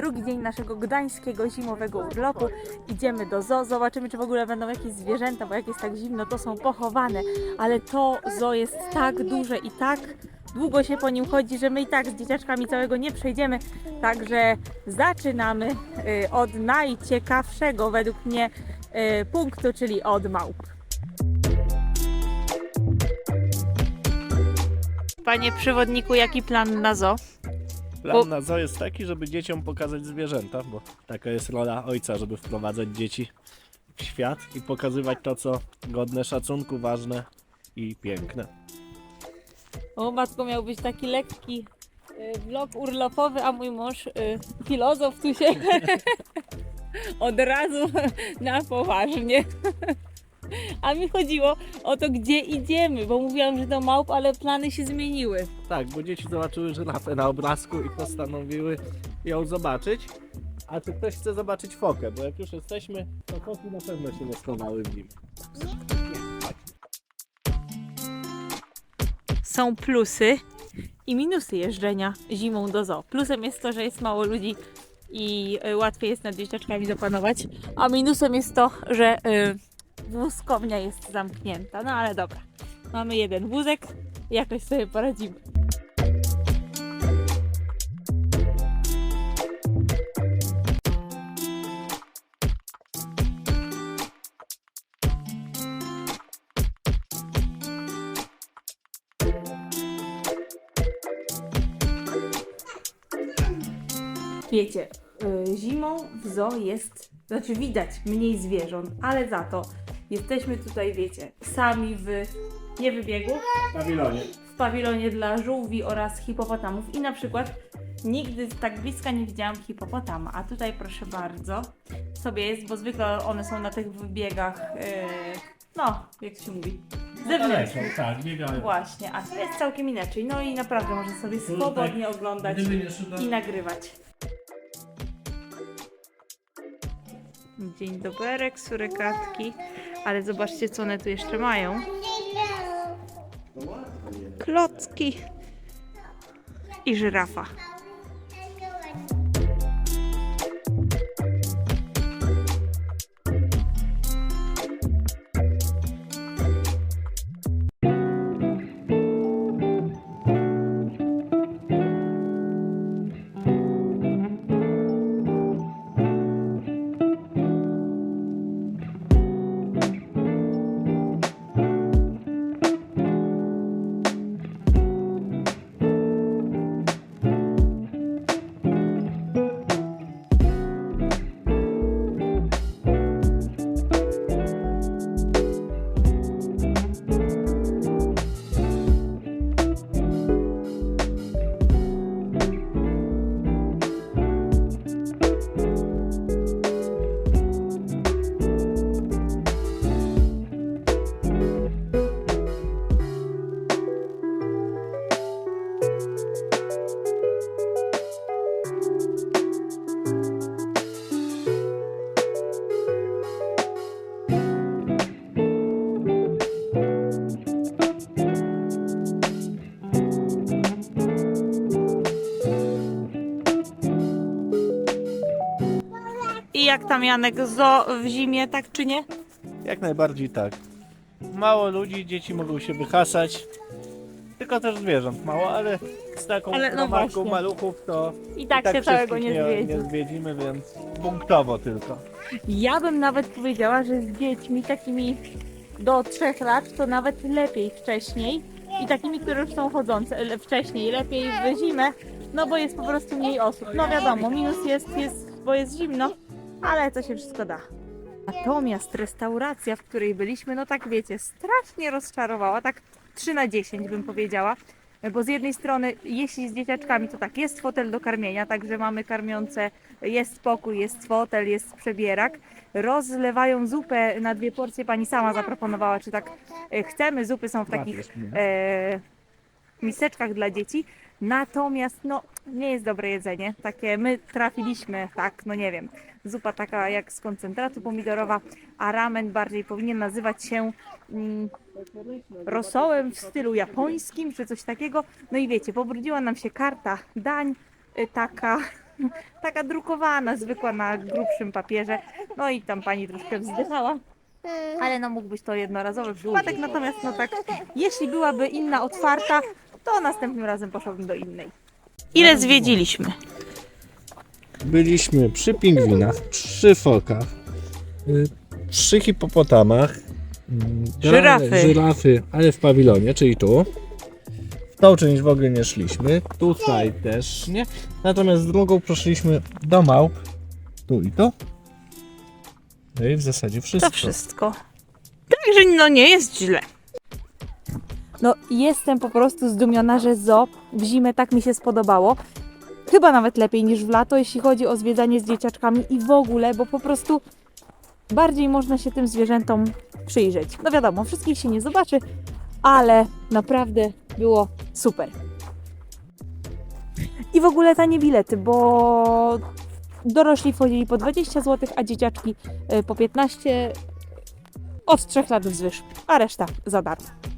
drugi dzień naszego gdańskiego zimowego urlopu. Idziemy do zoo, zobaczymy czy w ogóle będą jakieś zwierzęta, bo jak jest tak zimno, to są pochowane. Ale to zoo jest tak duże i tak długo się po nim chodzi, że my i tak z dzieciaczkami całego nie przejdziemy. Także zaczynamy y, od najciekawszego według mnie y, punktu, czyli od małp. Panie przewodniku, jaki plan na zoo? Plan Bo- na zoo jest taki, żeby dzieciom pokazać zwierzęta, bo taka jest rola ojca, żeby wprowadzać dzieci w świat i pokazywać to, co godne szacunku, ważne i piękne. O matko, miał być taki lekki y, vlog urlopowy, a mój mąż, y, filozof, tu się od razu na poważnie. A mi chodziło o to, gdzie idziemy, bo mówiłam, że do małp, ale plany się zmieniły. Tak, bo dzieci zobaczyły żyrafę na obrazku i postanowiły ją zobaczyć. A czy ktoś chce zobaczyć fokę? Bo jak już jesteśmy, to foki na pewno się schowały w nim. Są plusy i minusy jeżdżenia zimą do zoo. Plusem jest to, że jest mało ludzi i y, łatwiej jest nad dzieciaczkami zapanować, a minusem jest to, że y, wózkownia jest zamknięta. No ale dobra, mamy jeden wózek, jakoś sobie poradzimy. Wiecie, y, zimą w zoo jest, znaczy widać mniej zwierząt, ale za to jesteśmy tutaj, wiecie, sami w, nie wybiegu, W pawilonie. w pawilonie dla żółwi oraz hipopotamów i na przykład nigdy tak bliska nie widziałam hipopotama, a tutaj proszę bardzo sobie jest, bo zwykle one są na tych wybiegach, yy, no, jak to się mówi, zewnętrznych. tak, biegają. Właśnie, a tu jest całkiem inaczej, no i naprawdę można sobie swobodnie oglądać i nagrywać. Dzień doberek, surykatki, ale zobaczcie co one tu jeszcze mają. Klocki i żyrafa. Jak tam Janek, zo w zimie, tak czy nie? Jak najbardziej tak. Mało ludzi, dzieci mogą się wyhasać. Tylko też zwierząt mało, ale z taką Ale no gromadką właśnie. maluchów to I tak, i tak się całego wszystkich nie zwiedzi. nie zwiedzimy, więc punktowo tylko. Ja bym nawet powiedziała, że z dziećmi takimi do trzech lat to nawet lepiej wcześniej i takimi, które już są chodzące le- wcześniej, lepiej w zimę, no bo jest po prostu mniej osób. No wiadomo, minus jest, jest bo jest zimno, ale to się wszystko da. Natomiast restauracja, w której byliśmy, no tak wiecie, strasznie rozczarowała, tak 3 na 10 bym powiedziała. Bo z jednej strony, jeśli z dzieciaczkami, to tak, jest fotel do karmienia, także mamy karmiące, jest pokój, jest fotel, jest przebierak. Rozlewają zupę na dwie porcje, pani sama zaproponowała, czy tak e, chcemy, zupy są w takich e, miseczkach dla dzieci. Natomiast no, nie jest dobre jedzenie. Takie my trafiliśmy, tak, no nie wiem. Zupa taka jak z koncentratu pomidorowa, a ramen bardziej powinien nazywać się mm, rosołem w stylu japońskim, czy coś takiego. No i wiecie, pobrudziła nam się karta dań, y, taka Taka drukowana, zwykła na grubszym papierze. No i tam pani troszkę wzdychała. Ale no mógł być to jednorazowy przypadek, natomiast no tak, jeśli byłaby inna otwarta, to następnym razem poszłabym do innej. Ile zwiedziliśmy? Byliśmy przy pingwinach, przy fokach, y, przy hipopotamach, mm, Żyrafy. żyrafy, ale w pawilonie, czyli tu. W tą część w ogóle nie szliśmy, tutaj też nie. Natomiast drugą poszliśmy do małp, tu i tu. No i w zasadzie wszystko. To wszystko. Także no nie jest źle. No jestem po prostu zdumiona, że zo w zimę tak mi się spodobało. Chyba nawet lepiej niż w lato, jeśli chodzi o zwiedzanie z dzieciaczkami i w ogóle, bo po prostu bardziej można się tym zwierzętom przyjrzeć. No wiadomo, wszystkich się nie zobaczy, ale naprawdę było super. I w ogóle tanie bilety, bo dorośli wchodzili po 20 zł, a dzieciaczki y, po 15 od 3 lat wzwyż, a reszta za darmo.